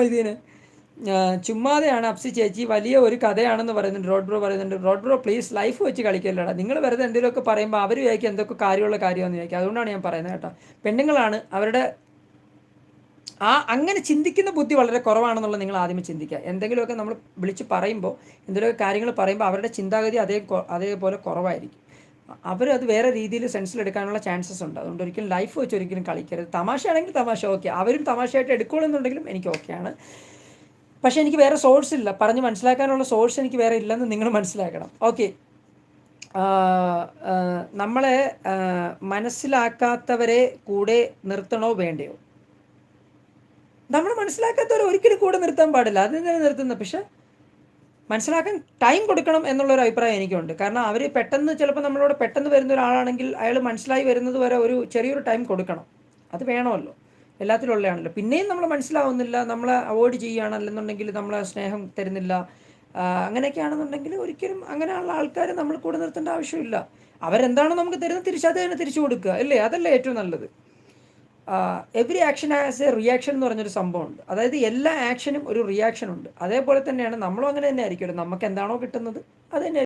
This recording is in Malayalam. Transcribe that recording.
ഇതിന് ചുമ്മാതെയാണ് അപ്സി ചേച്ചി വലിയ ഒരു കഥയാണെന്ന് പറയുന്നുണ്ട്. റോഡ് ബ്രോ പറയുന്നുണ്ട്. റോഡ് ബ്രോ പ്ലീസ് ലൈഫ് വെച്ച് കളിക്കല്ലടാ. നിങ്ങൾ വെറുതെ എന്തെങ്കിലുമൊക്കെ പറയുമ്പോൾ അവർ വിചാരിക്കും എന്തൊക്കെ കാര്യമുള്ള കാര്യമെന്ന് വിചാരിക്കും അതുകൊണ്ടാണ് ഞാൻ പറയുന്നത് കേട്ടോ. പെണ്ണുങ്ങളാണ് അവരുടെ ആ അങ്ങനെ ചിന്തിക്കുന്ന ബുദ്ധി വളരെ കുറവാണെന്നുള്ളത് നിങ്ങൾ ആദ്യമേ ചിന്തിക്കുക. എന്തെങ്കിലുമൊക്കെ നമ്മൾ വിളിച്ച് പറയുമ്പോൾ എന്തെങ്കിലുമൊക്കെ കാര്യങ്ങൾ പറയുമ്പോൾ അവരുടെ ചിന്താഗതി അതേ അതേപോലെ കുറവായിരിക്കും. അവരത് വേറെ രീതിയിൽ സെൻസിലെടുക്കാനുള്ള ചാൻസസ് ഉണ്ട്. അതുകൊണ്ട് ഒരിക്കലും ലൈഫ് വെച്ച് ഒരിക്കലും കളിക്കരുത്. തമാശയാണെങ്കിൽ തമാശ ഓക്കെ അവരും തമാശയായിട്ട് എടുക്കുകയുള്ളെന്നുണ്ടെങ്കിലും എനിക്ക് ഓക്കെയാണ് പക്ഷേ എനിക്ക് വേറെ സോഴ്സ് ഇല്ല. പറഞ്ഞ് മനസ്സിലാക്കാനുള്ള സോഴ്സ് എനിക്ക് വേറെ ഇല്ലെന്ന് നിങ്ങൾ മനസ്സിലാക്കണം. ഓക്കെ നമ്മളെ മനസ്സിലാക്കാത്തവരെ കൂടെ നിർത്തണോ വേണ്ടയോ? നമ്മൾ മനസ്സിലാക്കാത്തവരെ ഒരിക്കലും കൂടെ നിർത്താൻ പാടില്ല. അത് തന്നെ നിർത്തുന്നത് പക്ഷെ മനസ്സിലാക്കാൻ ടൈം കൊടുക്കണം എന്നുള്ളൊരു അഭിപ്രായം എനിക്കുണ്ട്. കാരണം അവർ പെട്ടെന്ന് ചിലപ്പോൾ നമ്മളോട് പെട്ടെന്ന് വരുന്ന ഒരാളാണെങ്കിൽ അയാൾ മനസ്സിലായി വരുന്നത് വരെ ഒരു ചെറിയൊരു ടൈം കൊടുക്കണം. അത് വേണമല്ലോ. എല്ലാത്തിലുള്ളതാണല്ലോ. പിന്നെയും നമ്മൾ മനസ്സിലാവുന്നില്ല. നമ്മളെ അവോയ്ഡ് ചെയ്യുകയാണെന്നുണ്ടെങ്കിൽ നമ്മളെ സ്നേഹം തരുന്നില്ല. അങ്ങനെയൊക്കെയാണെന്നുണ്ടെങ്കിൽ ഒരിക്കലും അങ്ങനെയുള്ള ആൾക്കാരെ നമ്മൾ കൂടെ നിർത്തേണ്ട ആവശ്യമില്ല. അവരെന്താണോ നമുക്ക് തരുന്നത് തിരിച്ച് തന്നെ തിരിച്ചു കൊടുക്കുക. അല്ലേ? അതല്ലേ ഏറ്റവും നല്ലത്. Every action as a reaction എന്ന് പറഞ്ഞൊരു സംഭവമുണ്ട്. അതായത് എല്ലാ ആക്ഷനും ഒരു റിയാക്ഷൻ ഉണ്ട്. അതേപോലെ തന്നെയാണ് നമ്മളും അങ്ങനെ തന്നെ ആയിരിക്കുമല്ലോ. നമുക്ക് എന്താണോ കിട്ടുന്നത് അത് തന്നെ